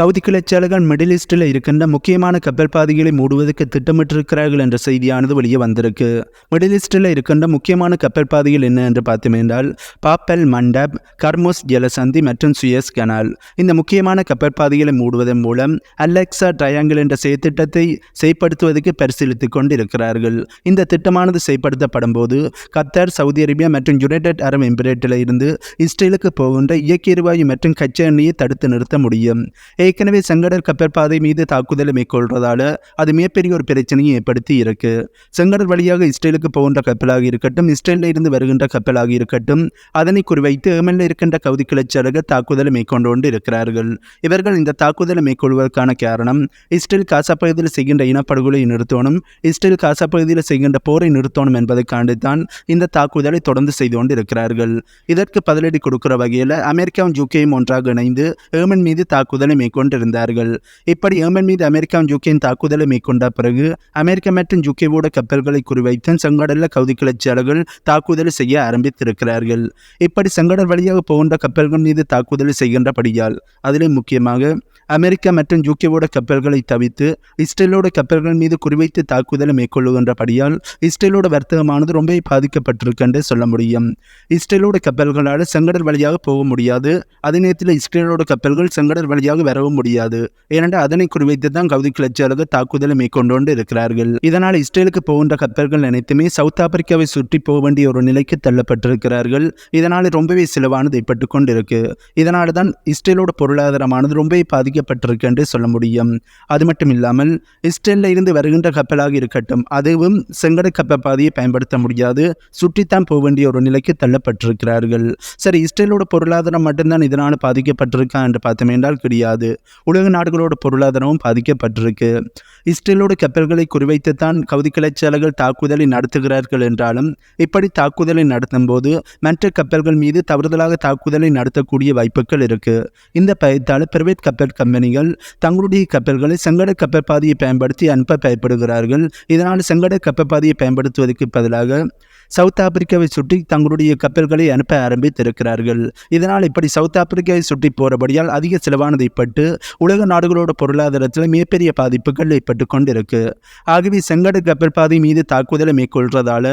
Houthi கிளர்ச்சியாளர்கள் middle ஈஸ்டில் இருக்கின்ற முக்கியமான கப்பல் பாதைகளை மூடுவதற்கு திட்டமிட்டிருக்கிறார்கள் என்ற செய்தியானது வெளியே வந்திருக்கு. மிடில் ஈஸ்டில் இருக்கின்ற முக்கியமான கப்பல் பாதைகள் என்ன என்று பார்த்தோம் என்றால் பாப்பல் மண்டப் கர்மோஸ் ஜலசந்தி மற்றும் சுயஸ் கனால். இந்த முக்கியமான கப்பல் பாதைகளை மூடுவதன் மூலம் அலெக்சா ட்ரையாங்கிள் என்ற செயற்திட்டத்தை செயற்படுத்துவதற்கு பரிசீலித்துக் கொண்டிருக்கிறார்கள். இந்த திட்டமானது செயற்படுத்தப்படும் போது கத்தார் சவுதி அரேபியா மற்றும் யுனைடெட் அரப் எமிரேட்டில் இருந்து இஸ்ரேலுக்கு போகின்ற இயற்கை எரிவாயு மற்றும் கச்சா எண்ணெயை தடுத்து நிறுத்த முடியும். ஏ ஏற்கனவே செங்கடல் கப்பற்பாதை மீது தாக்குதலை மேற்கொள்வதால அது மிகப்பெரிய ஒரு பிரச்சனையை ஏற்படுத்தி இருக்கு. செங்கடல் வழியாக இஸ்ரேலுக்கு போகின்ற கப்பலாக இருக்கட்டும் இஸ்ரேலில் இருந்து வருகின்ற கப்பலாக இருக்கட்டும் அதனை குறிவைத்து ஏமனில் இருக்கின்ற கவுதி கிளர்ச்சியாளர்கள் தாக்குதலை மேற்கொண்டு கொண்டு இருக்கிறார்கள். இவர்கள் இந்த தாக்குதலை மேற்கொள்வதற்கான காரணம் இஸ்ரேல் காசா பகுதியில் செய்கின்ற இனப்படுகொலை நிறுத்தணும் இஸ்ரேல் காசா பகுதியில் செய்கின்ற போரை நிறுத்தணும் என்பதற்காண்டி தான் இந்த தாக்குதலை தொடர்ந்து செய்து கொண்டு இருக்கிறார்கள். இதற்கு பதிலடி கொடுக்கிற வகையில் அமெரிக்காவும் யூகேயும் ஒன்றாக இணைந்து ஏமன் மீது தாக்குதலை கொண்டிருந்தார்கள். இப்படி ஏமன் மீது அமெரிக்காவும் ஜூக்கியின் தாக்குதலை மேற்கொண்ட பிறகு அமெரிக்கா மற்றும் யூகேவோட கப்பல்களை குறிவைத்து செங்கடல்ல கவுதி கிளர்ச்சியாளர்கள் தாக்குதல் செய்ய ஆரம்பித்திருக்கிறார்கள். இப்படி செங்கடல் வழியாக போகின்ற கப்பல்கள் மீது தாக்குதல் செய்கின்றபடியால் அதிலே முக்கியமாக அமெரிக்கா மற்றும் யூகேவோட கப்பல்களை தவிர்த்து இஸ்ரேலோட கப்பல்கள் மீது குறிவைத்து தாக்குதலை மேற்கொள்ளுகின்றபடியால் இஸ்ரேலோட வர்த்தகமானது ரொம்ப பாதிக்கப்பட்டிருக்கு என்று சொல்ல முடியும். இஸ்ரேலோட கப்பல்களால் செங்கடல் வழியாக போக முடியாது. அதே நேரத்தில் இஸ்ரேலோட கப்பல்கள் செங்கடல் வழியாக வரவும் முடியாது. ஏனென்றால் அதனை குறிவைத்து தான் கவுதி கிளர்ச்சியாளர்கள் தாக்குதலை மேற்கொண்டு கொண்டு இருக்கிறார்கள். இதனால் இஸ்ரேலுக்கு போகின்ற கப்பல்கள் அனைத்துமே சவுத் ஆப்பிரிக்காவை சுற்றி போக வேண்டிய ஒரு நிலைக்கு தள்ளப்பட்டிருக்கிறார்கள். இதனால் ரொம்பவே செலவானது ஏற்பட்டு கொண்டிருக்கு. இதனால தான் இஸ்ரேலோட பொருளாதாரமானது ரொம்பவே பாதிக்கப்பட்டிருக்கு என்று சொல்ல முடியும். அது மட்டும் இல்லாமல் இஸ்ரேலில் இருந்து வருகின்ற கப்பலாக இருக்கட்டும் அதுவும் செங்கடை கப்பல் பாதையை பயன்படுத்த முடியாது. சுற்றித்தான் போக வேண்டிய ஒரு நிலைக்கு தள்ளப்பட்டிருக்கிறார்கள். சரி இஸ்ரேலோட பொருளாதாரம் மட்டும்தான் இதனால் பாதிக்கப்பட்டிருக்கா என்று பார்த்தோம் என்றால் கிடையாது. உலக நாடுகளோட பொருளாதாரமும் பாதிக்கப்பட்டிருக்கு. இஸ்ரேலோட கப்பல்களை குறிவைத்து தான் கவுதி கிளர்ச்சியாளர்கள் தாக்குதலை நடத்துகிறார்கள் என்றாலும் இப்படி தாக்குதலை நடத்தும் போது மற்ற கப்பல்கள் மீது தவறுதலாக தாக்குதலை நடத்தக்கூடிய வாய்ப்புகள் இருக்கு. இந்த பயத்தால் பிரைவேட் கப்பல் கம்பெனிகள் தங்களுடைய கப்பல்களை செங்கட கப்பற்பாதையை பயன்படுத்தி அனுப்ப பயப்படுகிறார்கள். இதனால் செங்கட கப்பற்பாதையை பயன்படுத்துவதற்கு பதிலாக சவுத் ஆப்பிரிக்காவை சுற்றி தங்களுடைய கப்பல்களை அனுப்ப ஆரம்பித்திருக்கிறார்கள். இதனால் இப்படி சவுத் ஆப்பிரிக்காவை சுற்றி போகிறபடியால் அதிக செலவானது ஏற்பட்டு உலக நாடுகளோட பொருளாதாரத்தில் மிகப்பெரிய பாதிப்புகள் ஏற்பட்டு கொண்டிருக்கு. ஆகவே செங்கட கப்பல் பாதை மீது தாக்குதலை மேற்கொள்றதால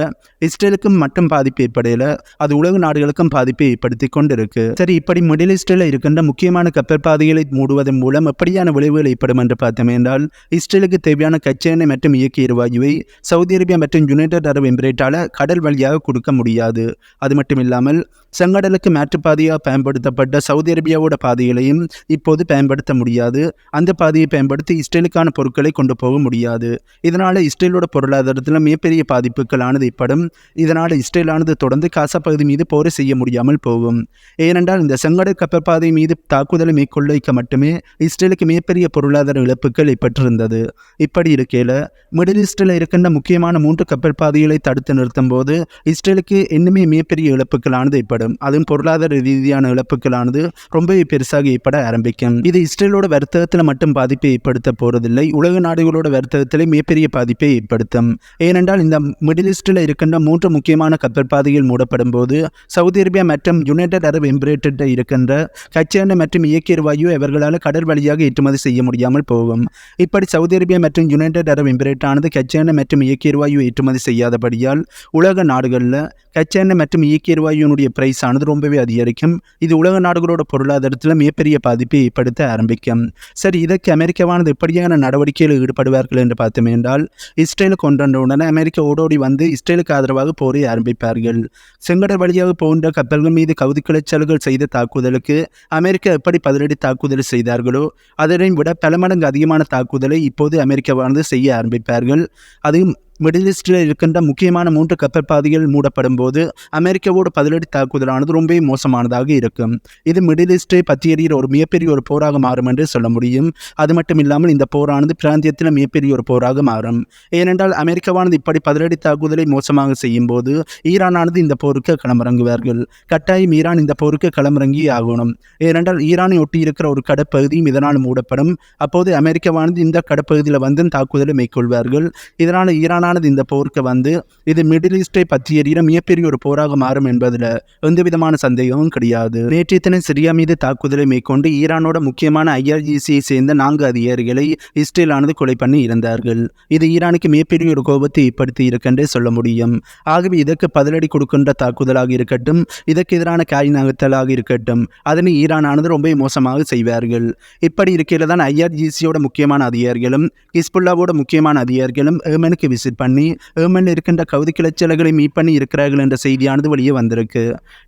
இஸ்ரேலுக்கும் மட்டும் பாதிப்பு ஏற்படையில அது உலக நாடுகளுக்கும் பாதிப்பை ஏற்படுத்தி கொண்டிருக்கு. சரி இப்படி மிடில் ஈஸ்டில் இருக்கின்ற முக்கியமான கப்பல் பாதைகளை மூடுவதன் மூலம் எப்படியான விளைவுகள் ஏற்படும் என்று பார்த்தோம் என்றால் இஸ்ரேலுக்கு தேவையான கச்சா எண்ணெய் மற்றும் இயக்கிய எரிவாயுவை சவுதி அரேபியா மற்றும் யுனைடெட் அரபு எமிரேட்டால கடல் வழியாக கொடுக்க முடியாது. அது மட்டும் இல்லாமல் செங்கடலுக்கு மாற்றுப்பாதையாக பயன்படுத்தப்பட்ட சவுதி அரேபியாவோட பாதைகளையும் இப்போது பயன்படுத்த முடியாது. அந்த பாதையை பயன்படுத்தி இஸ்ரேலுக்கான பொருட்களை கொண்டு போக முடியாது. இதனால் இஸ்ரேலோட பொருளாதாரத்தில் மிகப்பெரிய பாதிப்புகளானது ஏற்படும். இதனால் இஸ்ரேலானது தொடர்ந்து காசா பகுதி மீது போரை செய்ய முடியாமல் போகும். ஏனென்றால் இந்த செங்கடல் கப்பற்பாதை மீது தாக்குதலை மேற்கொள்ள வைக்க மட்டுமே இஸ்ரேலுக்கு மிகப்பெரிய பொருளாதார இழப்புகள் ஏற்பட்டிருந்தது. இப்படி இருக்கையில் மிடில் ஈஸ்டில் இருக்கின்ற முக்கியமான மூன்று கப்பல் பாதைகளை தடுத்து நிறுத்தும் போது இஸ்ரேலுக்கு இன்னுமே மிகப்பெரிய இழப்புகளானது ஏற்படும். அதுவும் பொருளாதார ரீதியான இழப்புகளானது ரொம்பவே பெருசாக ஏற்பட ஆரம்பிக்கும். இது இஸ்ரேலோட வர்த்தகத்தில் மட்டும் பாதிப்பை ஏற்படுத்த போறதில்லை. உலக நாடுகளோட வர்த்தகத்திலே மிகப்பெரிய பாதிப்பை ஏற்படுத்தும். ஏனென்றால் இந்த மிடில் ஈஸ்டில் இருக்கின்ற மூன்று முக்கியமான கப்பல் பாதைகள் மூடப்படும் போது சவுதி அரேபியா மற்றும் யுனைடெட் அரப் எமிரேட்டில் இருக்கின்ற கச்சா மற்றும் இயக்கிய எரிவாயு இவர்களால் கடல் வழியாக ஏற்றுமதி செய்ய முடியாமல் போகும். இப்படி சவுதி அரேபியா மற்றும் யுனைடெட் அரப் எமிரேட் ஆனது கச்சேன மற்றும் இயக்கிய எரிவாயு ஏற்றுமதி செய்யாதபடியால் உலக நாடுகளில் கச்சேன மற்றும் இயக்கிய எரிவாயுனுடைய பிரைஸ் ஆனது ரொம்பவே அதிகரிக்கும். இது உலக நாடுகளோட பொருளாதாரத்தில் மிகப்பெரிய பாதிப்பை ஏற்படுத்த ஆரம்பிக்கும். சரி இதற்கு அமெரிக்காவானது எப்படியான நடவடிக்கையில் ஈடுபடுவார்கள் என்று பார்த்தோம் என்றால் இஸ்ரேலுக்கு ஒன்றென்ற உடனே அமெரிக்கா ஓடோடி வந்து இஸ்ரேலுக்கு ஆதரவாக போரை ஆரம்பிப்பார்கள். செங்கடல் வழியாக போகின்ற கப்பல்கள் மீது கவுதி கிளர்ச்சல்கள் செய்த தாக்குதலுக்கு அமெரிக்கா எப்படி பதிலடி தாக்குதல் செய்தார்கள் அதனை விட பல மடங்கு அதிகமான தாக்குதலை இப்போது அமெரிக்காவானது செய்ய ஆரம்பிப்பார்கள். அதுவும் மிடில் ஈஸ்டில் இருக்கின்ற முக்கியமான மூன்று கப்பல் பாதைகள் மூடப்படும் போது அமெரிக்காவோட பதிலடி தாக்குதலானது ரொம்பவே மோசமானதாக இருக்கும். இது மிடில் ஈஸ்டை பற்றி ஒரு மிகப்பெரிய ஒரு போராக மாறும் என்று சொல்ல முடியும். அது மட்டும் இல்லாமல் இந்த போரானது பிராந்தியத்தில் மிகப்பெரிய ஒரு போராக மாறும். ஏனென்றால் அமெரிக்காவானது இப்படி பதிலடி தாக்குதலை மோசமாக செய்யும் போது ஈரானானது இந்த போருக்கு களமிறங்குவார்கள். கட்டாயம் ஈரான் இந்த போருக்கு களமிறங்கி ஆகணும். ஏனென்றால் ஈரானை ஒட்டி இருக்கிற ஒரு கடற்பகுதியும் இதனால் மூடப்படும். அப்போது அமெரிக்காவானது இந்த கடற்பகுதியில் வந்து தாக்குதலை மேற்கொள்வார்கள். இதனால் ஈரான் முக்கியமானது இந்த போருக்கு வந்து இது மிடில் ஈஸ்டை பற்றிய மிகப்பெரிய ஒரு போராக மாறும் என்பதில் எந்த விதமான சந்தேகமும் கிடையாது. நேற்றைய தினம் சிரியா மீது தாக்குதலை மேற்கொண்டு ஈரானோட முக்கியமான ஐஆர்ஜிசியை சேர்ந்த நான்கு அதிகாரிகளை இஸ்ரேலானது கொலை பண்ணி இருந்தார்கள் இது ஈரானுக்கு மிகப்பெரிய ஒரு கோபத்தை ஏற்படுத்தி இருக்கென்றே சொல்ல முடியும். ஆகவே இதற்கு பதிலடி கொடுக்கின்ற தாக்குதலாக இருக்கட்டும் இதற்கு எதிரான காய் நகர்த்தலாக இருக்கட்டும் அதனை ஈரானானது ரொம்ப மோசமாக செய்வார்கள். இப்படி இருக்கையில் தான் ஐஆர்ஜிசியோட முக்கியமான அதிகாரிகளும் ஹிஸ்புல்லாவோட முக்கியமான அதிகாரிகளும் ஏமனுக்கு விசிட் பண்ணி ஏமனில் இருக்கின்ற கவுதி கிளச்சல்களை மீட் பண்ணி இருக்கிறார்கள் என்ற செய்தியானது வெளியே வந்திருக்கு.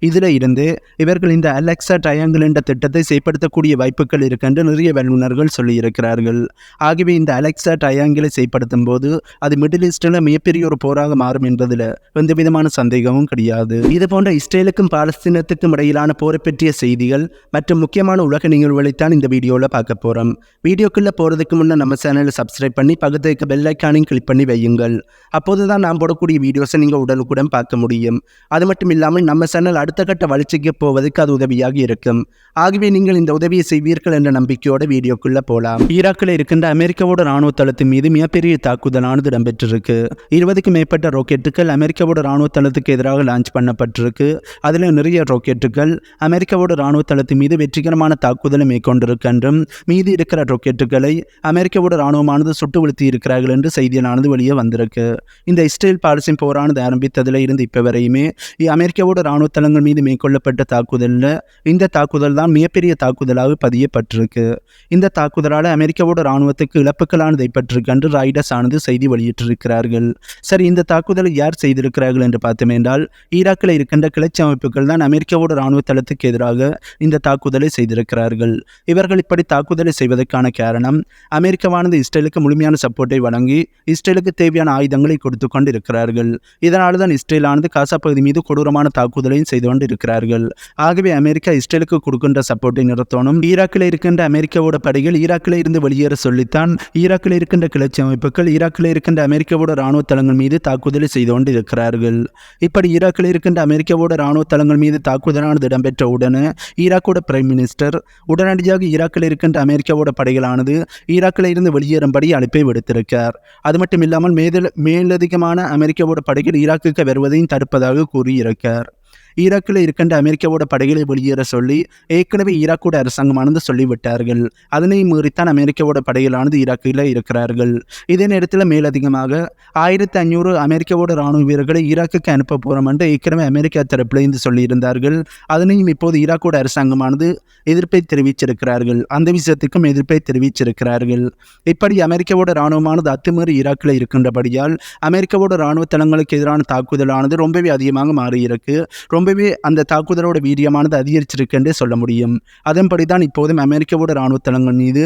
இதில் இருந்து இவர்கள் இந்த அலெக்சா டயங்கிள் என்ற திட்டத்தை செயற்படுத்தக்கூடிய வாய்ப்புகள் இருக்கின்ற நிறைய வல்லுநர்கள் சொல்லியிருக்கிறார்கள். ஆகவே இந்த அலெக்சா டயாங்கிளை செயற்படுத்தும் போது அது மிடில் ஈஸ்டில் மிகப்பெரிய ஒரு போராக மாறும் என்பதில் எந்த விதமான சந்தேகமும் கிடையாது. இது போன்ற இஸ்ரேலுக்கும் பாலஸ்தீனத்துக்கும் இடையிலான போரை பற்றிய செய்திகள் மற்றும் முக்கியமான உலக நிகழ்வுகளைத்தான் இந்த வீடியோவில் பார்க்க போகிறோம் வீடியோக்குள்ளே போகிறதுக்கு முன்னே நம்ம சேனலை சப்ஸ்கிரைப் பண்ணி பக்கத்து பெல் ஐக்கானையும் கிளிக் பண்ணி வையுங்கள். அப்போது தான் நாம் போடக்கூடிய வீடியோஸை நீங்கள் உடனுக்குடன் பார்க்க முடியும். அது மட்டும் இல்லாமல் நம்ம சேனல் அடுத்த கட்ட வளர்ச்சிக்கு போவதற்கு அது உதவியாக இருக்கும். ஆகவே நீங்கள் இந்த உதவியை செய்வீர்கள் என்ற நம்பிக்கையோட வீடியோக்குள்ளே போகலாம் ஈராக்கில் இருக்கின்ற அமெரிக்காவோட ராணுவ தளத்தின் மீது மிகப்பெரிய தாக்குதலானது இடம்பெற்றிருக்கு. இருபதுக்கும் மேற்பட்ட ராக்கெட்டுகள் அமெரிக்காவோட ராணுவ தளத்துக்கு எதிராக லான்ச் பண்ணப்பட்டிருக்கு. அதில் நிறைய ராக்கெட்டுகள் அமெரிக்காவோட ராணுவ தளத்தின் மீது வெற்றிகரமான தாக்குதலை மேற்கொண்டிருக்கின்றும் மீதி இருக்கிற ராக்கெட்டுகளை அமெரிக்காவோட ராணுவமானது சுட்டு வீழ்த்தி இருக்கிறார்கள் என்று செய்தியானது வெளியே வந்திருக்கு. இந்த இஸ்ரேல் பாலஸ்தீன் போரானது ஆரம்பித்ததில் இருந்து இப்போ வரையுமே அமெரிக்காவோட இராணுவ தளங்கள் மீது மேற்கொள்ளப்பட்ட தாக்குதலில் இந்த தாக்குதல் தான் மிகப்பெரிய தாக்குதலாக பதியப்பட்டிருக்கு. இந்த தாக்குதலால் அமெரிக்காவோட இராணுவத்துக்கு இழப்புகளானது ஏற்பட்டிருக்கு என்று ராய்டஸ் ஆனது செய்தி வெளியிட்டிருக்கிறார்கள். சரி இந்த தாக்குதலை யார் செய்திருக்கிறார்கள் என்று பார்த்தோம் என்றால் ஈராக்கில் இருக்கின்ற கிளர்ச்சி அமைப்புகள் தான் அமெரிக்காவோட இராணுவ தளத்துக்கு எதிராக இந்த தாக்குதலை செய்திருக்கிறார்கள். இவர்கள் இப்படி தாக்குதலை செய்வதற்கான காரணம் அமெரிக்காவானது இஸ்ரேலுக்கு முழுமையான சப்போர்ட்டை வழங்கி இஸ்ரேலுக்கு தேவையான ஆயுதங்களை கொடுத்து கொண்டிருக்கிறார்கள். இருக்கிறார்கள் தான் இஸ்ரேலானது காசா பகுதி மீது கொடூரமான தாக்குதலையும் செய்து கொண்டு இருக்கிறார்கள் ஆகவே அமெரிக்கா இஸ்ரேலுக்கு கொடுக்கின்ற சப்போர்ட்டை நிறுத்தணும். ஈராக்கில் இருக்கின்ற அமெரிக்காவோட படைகள் ஈராக்கில் இருந்து வெளியேற சொல்லித்தான் ஈராக்கில் இருக்கின்ற கிளர்ச்சி அமைப்புகள் ஈராக்கில் இருக்கின்ற அமெரிக்காவோட ராணுவ தளங்கள் மீது தாக்குதலை செய்து கொண்டு இருக்கிறார்கள் இப்படி ஈராக்கில் இருக்கின்ற அமெரிக்காவோட ராணுவ தளங்கள் மீது தாக்குதலானது இடம்பெற்ற உடனே ஈராக்கோட பிரைம் மினிஸ்டர் உடனடியாக ஈராக்கில் இருக்கின்ற அமெரிக்காவோட படைகளானது ஈராக்கில் இருந்து வெளியேறும்படி அழைப்பை விடுத்திருக்கார். அது மட்டும் இல்லாமல் மேலதிகமான அமெரிக்காவோட படைகள் ஈராக்குக்கு வருவதையும் தடுப்பதாக கூறியிருக்கார் ஈராக்கில் இருக்கின்ற அமெரிக்காவோட படைகளை வெளியேற சொல்லி ஏற்கனவே ஈராக்கோட அரசாங்கமானது சொல்லிவிட்டார்கள். அதனை மீறித்தான் அமெரிக்காவோட படைகளானது ஈராக்கில் இருக்கிறார்கள். இதே நேரத்தில் மேலதிகமாக ஆயிரத்தி ஐநூறு அமெரிக்காவோட ராணுவ வீரர்களை ஈராக்குக்கு அனுப்ப போகிறோம் என்று ஏற்கனவே அமெரிக்கா தரப்பில் இருந்து சொல்லியிருந்தார்கள். அதனையும் இப்போது ஈராக்கோட அரசாங்கமானது எதிர்ப்பை தெரிவிச்சிருக்கிறார்கள் அந்த விஷயத்துக்கும் எதிர்ப்பை தெரிவிச்சிருக்கிறார்கள் இப்படி அமெரிக்காவோட ராணுவமானது அத்துமீறி ஈராக்கில் இருக்கின்றபடியால் அமெரிக்காவோட ராணுவ தளங்களுக்கு எதிரான தாக்குதலானது ரொம்பவே அதிகமாக மாறியிருக்கு. ரொம்பவே அந்த தாக்குதலோட வீரியமானது அதிகரிச்சிருக்குன்றே சொல்ல முடியும். அதன்படி தான் இப்போதும் அமெரிக்காவோட இராணுவ தளங்கள் மீது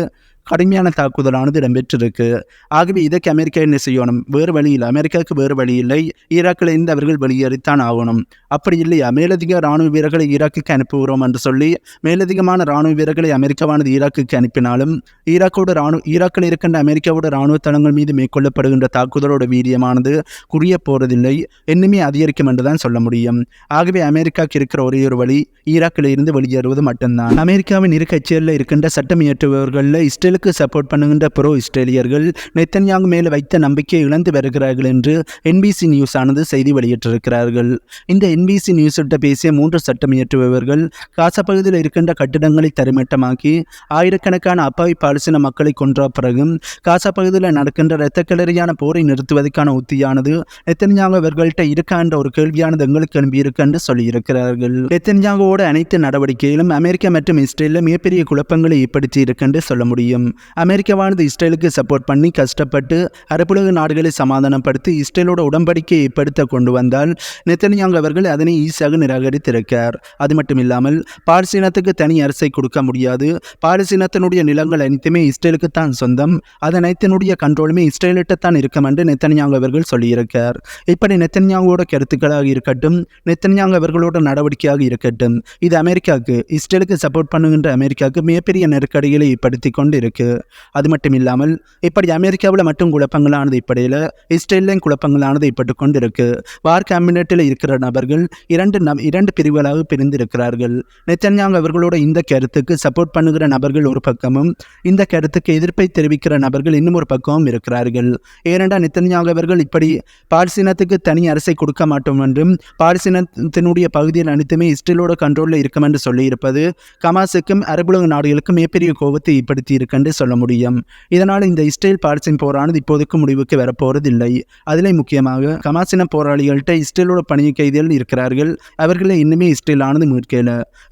கடுமையான தாக்குதலானது இடம்பெற்றிருக்கு. ஆகவே இதற்கு அமெரிக்கா என்ன செய்யணும்? வேறு வழியில் அமெரிக்காவுக்கு வேறு வழி இல்லை. ஈராக்கில் இருந்து அவர்கள் வெளியேறித்தான் ஆகணும். அப்படி இல்லையா? மேலதிக ராணுவ வீரர்களை ஈராக்குக்கு அனுப்புகிறோம் என்று சொல்லி மேலதிகமான ராணுவ வீரர்களை அமெரிக்காவானது ஈராக்குக்கு அனுப்பினாலும் ஈராக்கோட ராணுவ ஈராக்கில் இருக்கின்ற அமெரிக்காவோட ராணுவ தளங்கள் மீது மேற்கொள்ளப்படுகின்ற தாக்குதலோட வீரியமானது குறிய போறதில்லை. இன்னுமே அதிகரிக்கும் என்று தான் சொல்ல முடியும். ஆகவே அமெரிக்காவுக்கு இருக்கிற ஒரே ஒரு வழி ஈராக்கில் இருந்து வெளியேறுவது மட்டும்தான். அமெரிக்காவின் இரு கட்சிகளில் இருக்கின்ற சட்டம் இயற்றுபவர்களில் இஸ்ரேலுக்கு சப்போர்ட் பண்ணுகின்ற புரோ இஸ்ரேலியர்கள் நெத்தன்யாங் மேல் வைத்த நம்பிக்கை இழந்து வருகிறார்கள் என்று என்பிசி நியூஸ் ஆனது செய்தி வெளியிட்டிருக்கிறார்கள். இந்த என்பிசி நியூஸ்கிட்ட பேசிய மூன்று சட்டம் இயற்றுபவர்கள் காசா பகுதியில் இருக்கின்ற கட்டிடங்களை தருமட்டமாக்கி ஆயிரக்கணக்கான அப்பாவி பாலஸ்தீன மக்களை கொன்ற பிறகும் காசா பகுதியில் நடக்கின்ற இரத்த கிளறியான போரை நிறுத்துவதற்கான உத்தியானது நெத்தன்யாங் அவர்கள்ட்ட இருக்கா என்ற ஒரு கேள்வியானது எங்களுக்கு எழும்பியிருக்கு என்று சொல்லியிருக்கிறார்கள். நெத்தன்யாங்கோட அனைத்து நடவடிக்கையிலும் அமெரிக்கா மற்றும் இஸ்ரேலில் மிகப்பெரிய குழப்பங்களை ஏற்படுத்தி இருக்கென்று சொல்ல முடியும். அமெரிக்காவானது இஸ்ரேலுக்கு சப்போர்ட் பண்ணி கஷ்டப்பட்டு அரபுலக நாடுகளை சமாதானப்படுத்தி இஸ்ரேலோட உடன்படிக்கையை ஏற்படுத்த கொண்டு வந்தால் நெத்தனியாங் அவர்கள் அதனை ஈஸியாக நிராகரித்திருக்கார் அது மட்டும் இல்லாமல் பாலஸ்தீனத்துக்கு தனி அரசை கொடுக்க முடியாது. பாலஸ்தீனத்தினுடைய நிலங்கள் அனைத்துமே இஸ்ரேலுக்கு தான் சொந்தம். அது அனைத்தினுடைய கண்ட்ரோலுமே இஸ்ரேலிட்ட தான் இருக்கும் என்று நெத்தனியாங் அவர்கள் சொல்லியிருக்கார் இப்படி நெத்தன்யாங்கோட கருத்துக்களாக இருக்கட்டும் நெத்தன்யாங் அவர்களோட நடவடிக்கையாக இருக்கட்டும் இது அமெரிக்காவுக்கு இஸ்ரேலுக்கு சப்போர்ட் பண்ணுகின்ற அமெரிக்காவுக்கு மிகப்பெரிய நெருக்கடிகளை படுத்தி கொண்டு இருக்கு இருக்கு. அது மட்டும் இல்லாமல் இப்படி அமெரிக்காவில் மட்டும் குழப்பங்களானது இப்படியில் இஸ்ரேலையும் குழப்பங்களானது இப்பட்டு கொண்டு இருக்கு வார் கேபினெட்டில் இருக்கிற நபர்கள் இரண்டு நம் இரண்டு பிரிவுகளாக பிரிந்திருக்கிறார்கள். நெத்தன்யாங் அவர்களோட இந்த கருத்துக்கு சப்போர்ட் பண்ணுகிற நபர்கள் ஒரு பக்கமும் இந்த கருத்துக்கு எதிர்ப்பை தெரிவிக்கிற நபர்கள் இன்னும் ஒரு பக்கமும் இருக்கிறார்கள். ஏனென்றா நெத்தன்யாங் அவர்கள் இப்படி பாலஸ்தீனத்துக்கு தனி அரசை கொடுக்க மாட்டோம் என்றும் பாலஸ்தீனத்தினுடைய பகுதியில் அனைத்துமே இஸ்ரேலோட கண்ட்ரோலில் இருக்கும் என்று சொல்லியிருப்பது கமாஸுக்கும் அரபுலக நாடுகளுக்கும் மிகப்பெரிய கோபத்தை ஏற்படுத்தி இருக்கின்ற சொல்ல முடியும். இதனால் இந்த இஸ்ரேல் பாலஸ்தீன் போரானது இப்போதைக்கு முடிவுக்கு வரப்போவதில்லை அதிலே முக்கியமாக கமாசின போராளிகள்கிட்ட இஸ்ரேலோட பணிய கைதிகள் இருக்கிறார்கள். அவர்களை இன்னுமே இஸ்ரேலானது மீட்கல.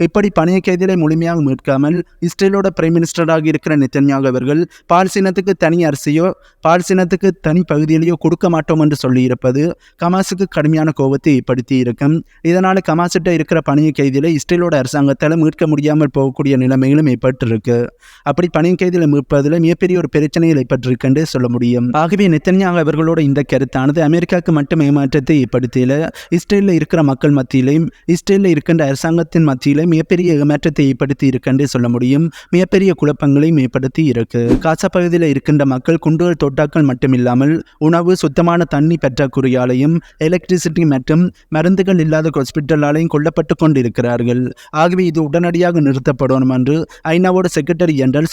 இப்படி பணிய கைதிகளை முழுமையாக மீட்காமல் இஸ்ரேலோட பிரைம் மினிஸ்டராக இருக்கிற நித்தன்யாக அவர்கள் பாலஸ்தீனத்துக்கு தனி அரசியோ பாலஸ்தீனத்துக்கு தனி பகுதியிலேயோ கொடுக்க மாட்டோம் என்று சொல்லியிருப்பது கமாஸுக்கு கடுமையான கோபத்தை ஏற்படுத்தி இருக்கும். இதனால் கமாசிட்ட இருக்கிற பணிய கைதிகளை இஸ்ரேலோட அரசாங்கத்தால் மீட்க முடியாமல் போகக்கூடிய நிலைமைகளும் ஏற்பட்டிருக்கு. அப்படி பணிய கைதிகளை மீட்பதில் மிகப்பெரிய ஒரு பிரச்சனைகள் ஏற்பட்டிருக்குன்னு சொல்ல முடியும். ஆகவே நெத்தன்யாகு அவர்களோட இந்த கருத்தானது அமெரிக்காவுக்கு மட்டும் ஏமாற்றத்தை ஏற்படுத்தியில இஸ்ரேலில் இருக்கிற மக்கள் மத்தியிலையும் இஸ்ரேலில் இருக்கின்ற அரசாங்கத்தின் மத்தியிலும் மிகப்பெரிய ஏமாற்றத்தை ஏற்படுத்தி இருக்குன்னு சொல்ல முடியும். மிகப்பெரிய குழப்பங்களையும் ஏற்படுத்தி இருக்கு. காசா பகுதியில் இருக்கின்ற மக்கள் குண்டுகள் தோட்டாக்கள் மட்டுமில்லாமல் உணவு சுத்தமான தண்ணி பற்றாக்குறையாலையும் எலக்ட்ரிசிட்டி மற்றும் மருந்துகள் இல்லாத ஹாஸ்பிட்டலாலையும் கொல்லப்பட்டு கொண்டிருக்கிறார்கள். ஆகவே இது உடனடியாக நிறுத்தப்படணும் என்று ஐநாவோட செக்ரட்டரி ஜெனரல்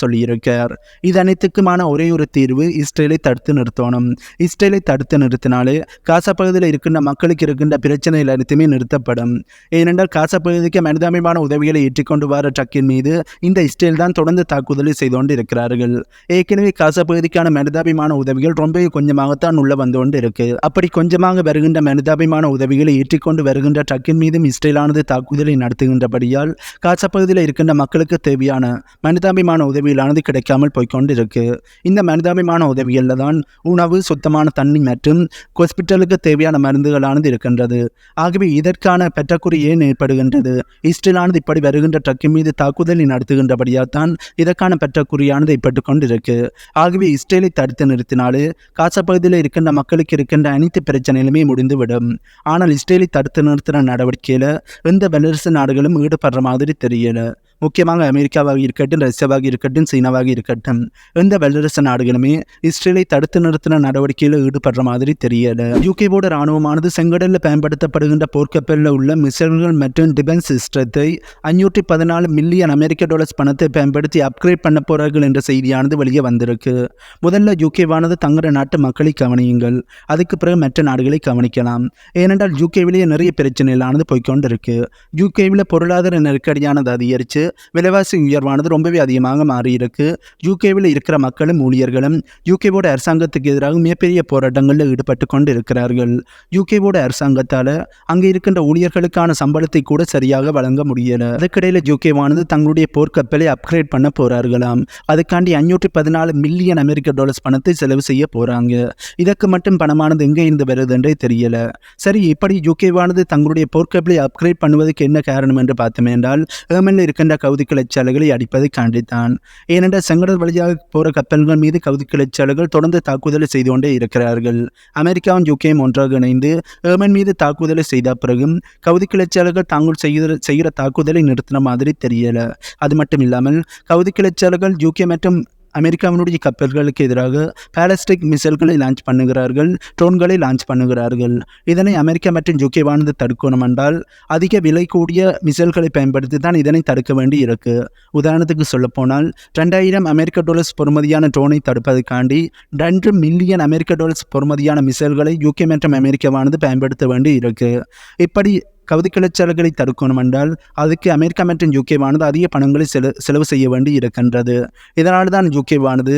சொல்லியிருக்கார் இது அனைத்துக்குமான ஒரே ஒரு தீர்வு இஸ்ரேலை தடுத்து நிறுத்தணும். இஸ்ரேலை தடுத்து நிறுத்தினாலே காசா பகுதியில் இருக்கின்ற மக்களுக்கு இருக்கின்ற பிரச்சனைகள் அனைத்துமே நிறுத்தப்படும். ஏனென்றால் காசா பகுதிக்கு மனிதாபிமான உதவிகளை ஏற்றிக்கொண்டு வர ட்ரக்கின் மீது இந்த இஸ்ரேல் தான் தொடர்ந்து தாக்குதலை செய்து கொண்டு இருக்கிறார்கள் ஏற்கனவே காசா பகுதிக்கான மனிதாபிமான உதவிகள் ரொம்பவே கொஞ்சமாகத்தான் உள்ள வந்து கொண்டு இருக்கு அப்படி கொஞ்சமாக வருகின்ற மனிதாபிமான உதவிகளை ஏற்றிக்கொண்டு வருகின்ற ட்ரக்கின் மீதும் இஸ்ரேலானது தாக்குதலை நடத்துகின்றபடியால் காசா பகுதியில் இருக்கின்ற மக்களுக்கு தேவையான மனிதாபிமான உதவிகளானது கிடைக்காமல் போய்க்கொண்டு இருக்கு இந்த மனிதாபிமான உதவிகளில் தான் உணவு சுத்தமான தண்ணி மற்றும் ஹாஸ்பிட்டலுக்கு தேவையான மருந்துகளானது இருக்கின்றது. ஆகவே இதற்கான பெற்றக்குறி ஏன் ஏற்படுகின்றது? இஸ்ரேலானது இப்படி வருகின்ற ட்ரக்கின் மீது தாக்குதலை நடத்துகின்றபடியால் தான் இதற்கான பெற்றக்குறியானது ஏற்பட்டு கொண்டிருக்கு. ஆகவே இஸ்ரேலை தடுத்து நிறுத்தினாலே காசா பகுதியில் இருக்கின்ற மக்களுக்கு இருக்கின்ற அனைத்து பிரச்சனைகளுமே முடிந்துவிடும். ஆனால் இஸ்ரேலை தடுத்து நிறுத்தின நடவடிக்கையில் எந்த வல்லரசு நாடுகளும் ஈடுபடுற மாதிரி தெரியல. முக்கியமாக அமெரிக்காவாக இருக்கட்டும் ரஷ்யாவாக இருக்கட்டும் சீனாவாக இருக்கட்டும் எந்த வல்லரசு நாடுகளுமே இஸ்ரேலை தடுத்து நிறுத்தின நடவடிக்கையில் ஈடுபடுற மாதிரி தெரியல. யூகேவோட ராணுவமானது செங்கடலில் பயன்படுத்தப்படுகின்ற போர்க்கப்பலில் உள்ள மிசைல்கள் மற்றும் டிஃபென்ஸ் சிஸ்டத்தை அஞ்சூற்றி பதினாலு மில்லியன் அமெரிக்க டாலர்ஸ் பணத்தை பயன்படுத்தி அப்கிரேட் பண்ண போகிறார்கள் என்ற செய்தியானது வெளியே வந்திருக்கு. முதல்ல யூகேவானது தங்கள நாட்டு மக்களை கவனியுங்கள். அதுக்கு பிறகு மற்ற நாடுகளை கவனிக்கலாம். ஏனென்றால் யூகேவிலேயே நிறைய பிரச்சனைகளானது போய்க்கொண்டிருக்கு. யூகேவில் பொருளாதார நெருக்கடியானது அதிகரித்து விலைவாசி உயர்வானது ரொம்பவே அதிகமாக மாறியிருக்கு. யூகேவில் இருக்கிற மக்களும் ஊழியர்களும் யூகேவோட அரசாங்கத்துக்கு எதிராக மிகப்பெரிய போராட்டங்களில் ஈடுபட்டு கொண்டு இருக்கிறார்கள் யூகேவோட அரசாங்கத்தால் அங்கே இருக்கின்ற ஊழியர்களுக்கான சம்பளத்தை கூட சரியாக வழங்க முடியல. அதுக்கிடையில் யூகேவானது தங்களுடைய போர்க்கப்பலை அப்கிரேட் பண்ண போறார்களாம். அதுக்காண்டி அஞ்சூற்றி பதினாலு மில்லியன் அமெரிக்க டாலர்ஸ் பணத்தை செலவு செய்ய போறாங்க. இதற்கு மட்டும் பணமானது எங்கே இருந்து வருது என்றே தெரியல. சரி இப்படி யூகேவானது தங்களுடைய போர்க்கப்பலை அப்கிரேட் பண்ணுவதற்கு என்ன காரணம் என்று பார்த்தோம் என்றால் ஏமனில் இருக்கின்ற கவுதி கிளைச்சாலைகளை அடிப்பதை காண்டித்தான். ஏனென்றால் செங்கடல் வழியாக போகிற கப்பல்கள் மீது கவுதி கிளர்ச்சியாளர்கள் தொடர்ந்து தாக்குதலை செய்து கொண்டே இருக்கிறார்கள். அமெரிக்காவும் யூகேயும் ஒன்றாக இணைந்து ஏமன் மீது தாக்குதலை செய்த பிறகும் கவுதி கிளைச்சாலைகள் தாங்கள் செய்கிற செய்கிற தாக்குதலை நிறுத்தின மாதிரி தெரியல. அது மட்டும் இல்லாமல் கவுதி கிளைச்சாலைகள் யூகே மற்றும் அமெரிக்காவினுடைய கப்பல்களுக்கு எதிராக பேலஸ்டிக் மிசைல்களை லான்ச் பண்ணுகிறார்கள் ட்ரோன்களை லான்ச் பண்ணுகிறார்கள். இதனை அமெரிக்கா மற்றும் யூகேவானது தடுக்கணும் என்றால் அதிக விலை கூடிய மிசைல்களை பயன்படுத்தி தான் இதனை தடுக்க வேண்டி இருக்கு. உதாரணத்துக்கு சொல்லப்போனால் ரெண்டாயிரம் அமெரிக்க டாலர்ஸ் பொறுமதியான ட்ரோனை தடுப்பதற்காண்டி ரெண்டு மில்லியன் அமெரிக்க டாலர்ஸ் பொறுமதியான மிசைல்களை யூகே மற்றும் அமெரிக்காவானது பயன்படுத்த வேண்டி இருக்கு. இப்படி கவுதி கிளர்ச்சியாளர்களை தடுக்கணும் என்றால் அதுக்கு அமெரிக்கா மற்றும் யூகேவானது அதிக பணங்களை செல செலவு செய்ய வேண்டி இருக்கின்றது. இதனால் தான் யூகேவானது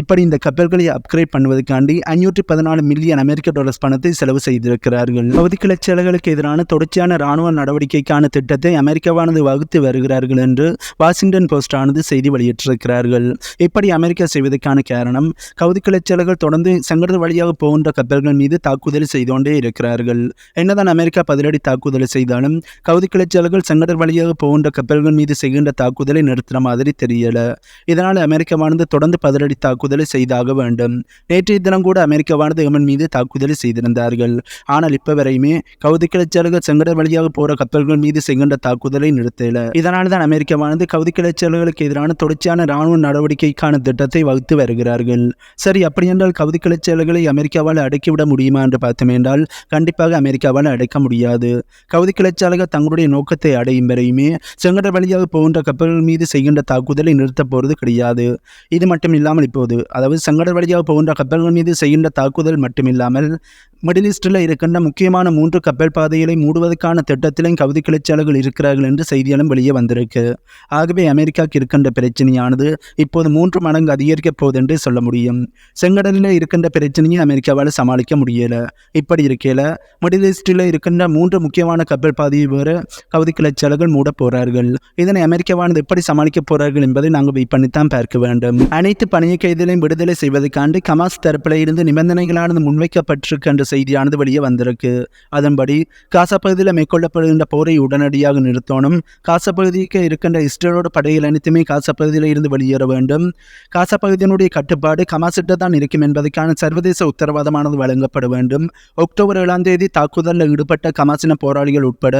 இப்படி இந்த கப்பல்களை அப்கிரேட் பண்ணுவதற்காண்டி ஐநூற்றி பதினாலு மில்லியன் அமெரிக்க டாலர்ஸ் பணத்தை செலவு செய்திருக்கிறார்கள். கவுதி கிளர்ச்சியாளர்களுக்கு எதிரான தொடர்ச்சியான இராணுவ நடவடிக்கைக்கான திட்டத்தை அமெரிக்காவானது வகுத்து வருகிறார்கள் என்று வாஷிங்டன் போஸ்டானது செய்தி வெளியிட்டிருக்கிறார்கள். இப்படி அமெரிக்கா செய்வதற்கான காரணம் கவுதி கிளர்ச்சியாளர்கள் தொடர்ந்து செங்கடல் வழியாக போகின்ற கப்பல்கள் மீது தாக்குதல் செய்து கொண்டே இருக்கிறார்கள். என்னதான் அமெரிக்கா பதிலடி தாக்குதல் செய்தாலும் கவுதி கிளர்ச்சியாளர்கள் சங்கடர் வழியாக போகின்ற கப்பல்கள் மீது செய்கின்ற தாக்குதலை நிறுத்தின மாதிரி தெரியல. இதனால் அமெரிக்காவானது தொடர்ந்து பதிலடி தாக்குதலை செய்தாக வேண்டும். நேற்றைய தினம் கூட அமெரிக்காவானது எமன் மீது தாக்குதலை செய்திருந்தார்கள். ஆனால் இப்போ வரையுமே கவுதி கிளர்ச்சியாளர்கள் சங்கடர் வழியாக போகிற கப்பல்கள் மீது செய்கின்ற தாக்குதலை நிறுத்தல. இதனால் தான் அமெரிக்காவானது கவுதி கிளர்ச்சியாளர்களுக்கு எதிரான தொடர்ச்சியான இராணுவ நடவடிக்கைக்கான திட்டத்தை வகுத்து வருகிறார்கள். சரி அப்படியென்றால் கவுதி கிளர்ச்சியாளர்களை அமெரிக்காவால் அடக்கிவிட முடியுமா என்று பார்த்தோம் என்றால் கண்டிப்பாக அமெரிக்காவால் அடைக்க முடியாது. கவுதி கிளர்ச்சியாளர்கள் தங்களுடைய நோக்கத்தை அடையும் வரையுமே செங்கடல் வழியாக போகின்ற கப்பல்கள் மீது செய்கின்ற தாக்குதலை நிறுத்தப் போவது கிடையாது. இது மட்டும் இல்லாமல் இப்போது அதாவது செங்கடல் வழியாக போகின்ற கப்பல்கள் மீது செய்கின்ற தாக்குதல் மட்டுமில்லாமல் மிடில் ஈஸ்டில் இருக்கின்ற முக்கியமான மூன்று கப்பல் பாதைகளை மூடுவதற்கான திட்டத்திலும் கவுதி கிளர்ச்சியாளர்கள் இருக்கிறார்கள் என்று செய்திகளும் வெளியே வந்திருக்கு. ஆகவே அமெரிக்காவுக்கு இருக்கின்ற பிரச்சனையானது இப்போது மூன்று மடங்கு அதிகரிக்கப் போகுது என்று சொல்ல முடியும். செங்கடலில் இருக்கின்ற பிரச்சனையை அமெரிக்காவால் சமாளிக்க முடியலை. இப்படி இருக்கையில் மிடில் ஈஸ்டில் இருக்கின்ற மூன்று முக்கியமான கப்பல் பாதையை வேறு கவுதி கிளர்ச்சியாளர்கள் மூட போகிறார்கள் இதனை அமெரிக்காவானது எப்படி சமாளிக்க போகிறார்கள் என்பதை நாங்கள் வெயிட் பண்ணித்தான் பார்க்க வேண்டும். அனைத்து பணிய கைதிகளையும் விடுதலை செய்வதற்காண்டு கமாஸ் தரப்பில் இருந்து நிபந்தனைகளானது முன்வைக்கப்பட்டிருக்கின்ற செய்தியானது வெளியே வந்திருக்கு. அதன்படி காசா பகுதியில் மேற்கொள்ளப்படுகின்ற போரை உடனடியாக நிறுத்தணும். காசா பகுதிக்கு இருக்கின்ற இஸ்ரேலோட படைகள் அனைத்துமே காசா பகுதியில் இருந்து வெளியேற வேண்டும். காசா பகுதியினுடைய கட்டுப்பாடு கமாசிட்ட தான் இருக்கும் என்பதற்கான சர்வதேச உத்தரவாதமானது வழங்கப்பட வேண்டும். அக்டோபர் ஏழாம் தேதி தாக்குதலில் ஈடுபட்ட கமாசின போராளிகள் உட்பட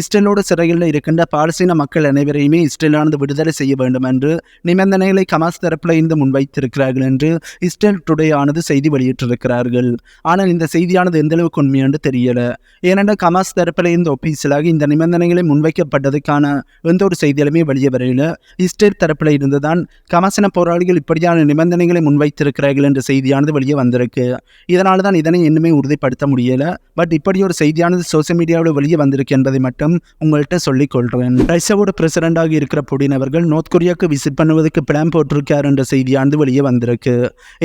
இஸ்ரேலோட சிறையில் இருக்கின்ற பாலஸ்தீன மக்கள் அனைவரையுமே இஸ்ரேலானது விடுதலை செய்ய வேண்டும் என்று நிபந்தனைகளை கமாஸ் தரப்பில் இருந்து முன்வைத்திருக்கிறார்கள் என்று இஸ்ரேல் டுடே ஆனது செய்தி வெளியிட்டிருக்கிறார்கள். ஆனால் இந்த செய்தி செய்தியானது எந்த அளவுக்கு உண்மை என்று தெரியல. ஏனென்றால் கமாஸ் தரப்பில் இருந்து ஒப்பீசலாக இந்த நிபந்தனைகளை முன்வைக்கப்பட்டதுக்கான எந்த ஒரு செய்திகளுமே வெளியே வரையில இஸ்ரேல் தரப்பில் இருந்து தான் கமாசின போராளிகள் இப்படியான நிபந்தனைகளை முன்வைத்திருக்கிறார்கள் என்ற செய்தியானது வெளியே வந்திருக்கு. இதனால தான் இதனை இன்னுமே உறுதிப்படுத்த முடியல. பட் இப்படி ஒரு செய்தியானது சோசியல் மீடியாவில் வெளியே வந்திருக்கு என்பதை மட்டும் உங்கள்கிட்ட சொல்லிக் கொள்கிறேன் ரஷ்யாவோட பிரசிடண்டாக இருக்கிற புடின் அவர்கள் நோர்த் கொரியாவுக்கு விசிட் பண்ணுவதற்கு பிளான் போட்டிருக்கார் என்ற செய்தியானது வெளியே வந்திருக்கு.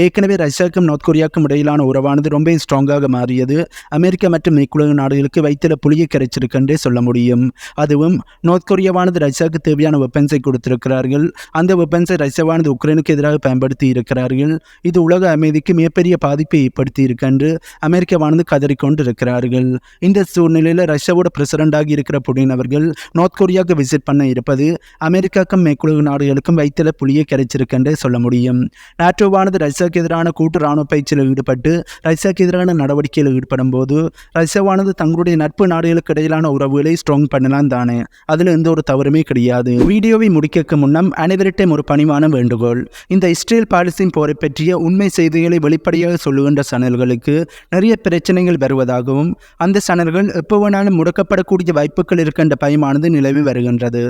ஏற்கனவே ரஷ்யாவுக்கும் நோர்த் கொரியாவுக்கும் இடையிலான உறவானது ரொம்ப ஸ்ட்ராங்காக மாறியது. அமெரிக்கா மற்றும் மேற்குலக நாடுகளுக்கு வைத்தில புளியை கரைச்சிருக்கென்றே சொல்ல முடியும். அதுவும் நார்த் கொரியாவானது ரஷ்யாவுக்கு தேவையான வெப்பன்ஸை கொடுத்திருக்கிறார்கள். அந்த வெப்பன்ஸை ரஷ்யாவானது உக்ரைனுக்கு எதிராக பயன்படுத்தி இருக்கிறார்கள். இது உலக அமைதிக்கு மிகப்பெரிய பாதிப்பை ஏற்படுத்தி இருக்கென்று அமெரிக்காவானது கதறிக்கொண்டிருக்கிறார்கள். இந்த சூழ்நிலையில் ரஷ்யாவோட பிரசிடண்டாக இருக்கிற புடின் அவர்கள் நார்த் கொரியாவுக்கு விசிட் பண்ண இருப்பது அமெரிக்காவுக்கும் மேற்குலக நாடுகளுக்கும் வைத்தில புளியை கரைச்சிருக்கென்றே சொல்ல முடியும். நாட்டோவானது ரஷ்யாவுக்கு எதிரான கூட்டு ராணுவ பயிற்சியில் ஈடுபட்டு ரஷ்யாவுக்கு எதிரான நடவடிக்கையில் ஈடுபடும் போது ரஷ்யாவானது தங்களுடைய நட்பு நாடுகளுக்கு இடையிலான உறவுகளை ஸ்ட்ராங் பண்ணலாம் தானே. அதில் எந்த ஒரு தவறுமே கிடையாது. வீடியோவை முடிக்க முன்னம் அனைவரிட்டையும் ஒரு பணிவான வேண்டுகோள். இந்த இஸ்ரேல் பாலிஸ்தீன் போரை பற்றிய உண்மை செய்திகளை வெளிப்படையாக சொல்லுகின்ற சேனல்களுக்கு நிறைய பிரச்சனைகள் வருவதாகவும் அந்த சேனல்கள் எப்போ வேணாலும் முடக்கப்படக்கூடிய வாய்ப்புகள் இருக்கின்ற பயமானது நிலவி வருகின்றது.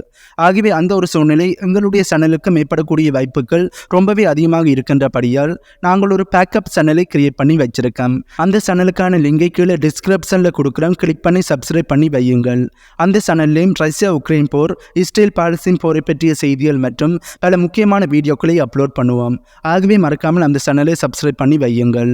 ஆகவே அந்த ஒரு சூழ்நிலை எங்களுடைய சேனலுக்கு மேற்படக்கூடிய வாய்ப்புகள் ரொம்பவே அதிகமாக இருக்கின்றபடியால் நாங்கள் ஒரு பேக்கப் சேனலை கிரியேட் பண்ணி வச்சிருக்கோம். அந்த சேனலுக்கான லிங்கை கீழே டிஸ்கிரிப்ஷனில் கொடுக்குறோம் கிளிக் பண்ணி சப்ஸ்கிரைப் பண்ணி வையுங்கள். அந்த சேனல்லையும் ரஷ்யா உக்ரைன் போர் இஸ்ரேல் பாலஸ்தீன் போரை பற்றிய செய்திகள் மற்றும் பல முக்கியமான வீடியோக்களை அப்லோட் பண்ணுவோம். ஆகவே மறக்காமல் அந்த சேனலை சப்ஸ்கிரைப் பண்ணி வையுங்கள்.